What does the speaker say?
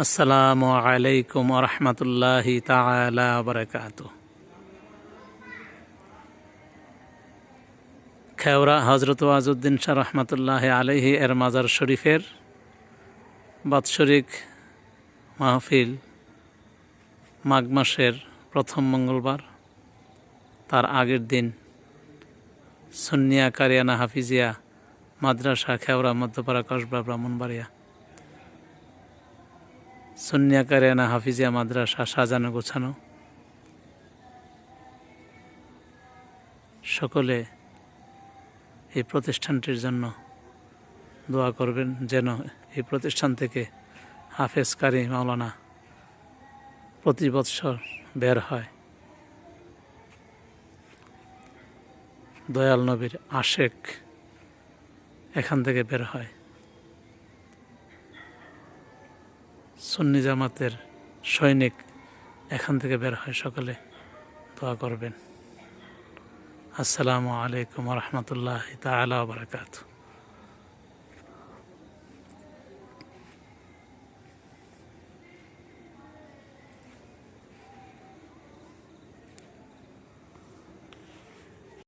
আসসালামু আলাইকুম রহমতুল্লাহি তালা বরকাত খেওরা হজরত ওয়াজুদ্দিন শাহ রহমতুল্লাহ আলহি এর মাজার শরীফের বাৎসরিক মাহফিল মাঘ মাসের প্রথম মঙ্গলবার, তার আগের দিন সুন্নিয়া কারিয়ানা হাফিজিয়া মাদ্রাসা খেওরা মধ্যপাড়া কসবা ব্রাহ্মণবাড়িয়া সুন্নিয়া কারিয়ানা হাফিজিয়া মাদ্রাসা সাজানো গোছানো। সকলে এই প্রতিষ্ঠানটির জন্য দোয়া করবেন যেন এই প্রতিষ্ঠান থেকে হাফেজ কারি মাওলানা প্রতি বৎসর বের হয়। দয়াল নবীর আশেক এখান থেকে বের হয়। সুন্নি জামাতের সৈনিক এখান থেকে বের হয় সকলে। দোয়া করবেন। আসসালামু আলাইকুম রহমতুল্লাহ তালা বারকাতু